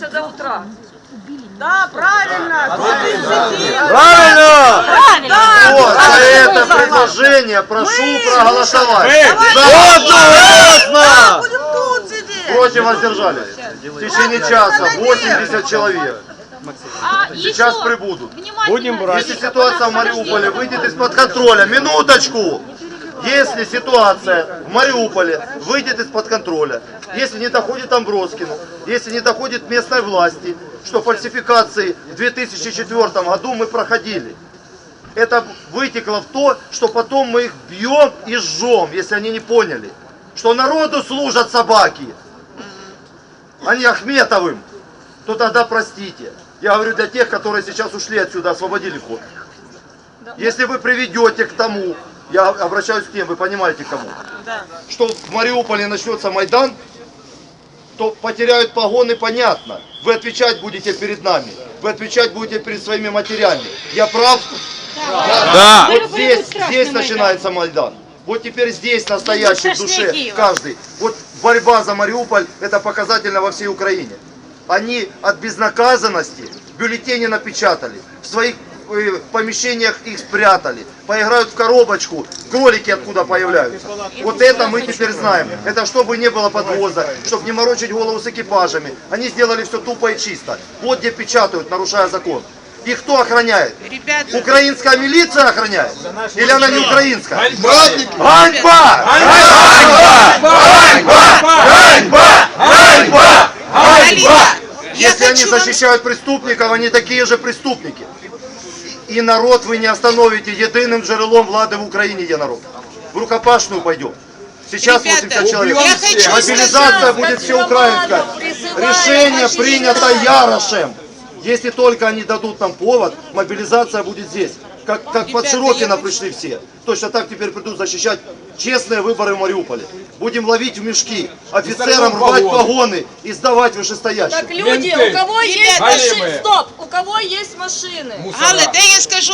продержимся до утра. Да, правильно. Правильно! Да, Вот за это предложение прошу проголосовать. Сидеть. Против воздержались. В течение часа 80 человек. А Сейчас еще прибудут. Будем Если ситуация в Мариуполе выйдет из-под контроля, минуточку! Если ситуация в Мариуполе выйдет из-под контроля, если не доходит Амброскину, если не доходит местной власти, что фальсификации в 2004 году мы проходили, это вытекло в то, что потом мы их бьем и жжем, если они не поняли, что народу служат собаки, а не Ахметовым, то тогда простите. Я говорю для тех, которые сейчас ушли отсюда, освободили вход. Если вы приведете к тому, я обращаюсь к тем, вы понимаете кому, что в Мариуполе начнется Майдан, то потеряют погоны, понятно. Вы отвечать будете перед нами. Вы отвечать будете перед своими матерями. Я прав? Да. Вот здесь, здесь начинается Майдан. Вот теперь здесь настоящий в душе каждый. Вот борьба за Мариуполь, это показательно во всей Украине. Они от безнаказанности бюллетени напечатали, в своих э, помещениях их спрятали, поиграют в коробочку, кролики откуда появляются. Вот это мы теперь знаем. Это чтобы не было подвоза, чтобы не морочить голову с экипажами. Они сделали все тупо и чисто. Вот где печатают, нарушая закон. И кто охраняет? Украинская милиция охраняет? Или она не украинская? Ганьба! Если они защищают преступников, они такие же преступники. И народ вы не остановите. Единым джерелом влады в Украине є народ. В рукопашную пойдем. Сейчас 80 человек. я хочу Мобилизация сказать, будет всеукраинская. Решение принято Ярошем. Если только они дадут нам повод, мобилизация будет здесь. Как, как под Широкино пришли все. Точно так теперь придут защищать честные выборы в Мариуполе. Будем ловить в мешки, офицерам рвать погоны и сдавать вышестоящим. Так, люди, у кого есть? Стоп, у кого есть машины? Але де я скажу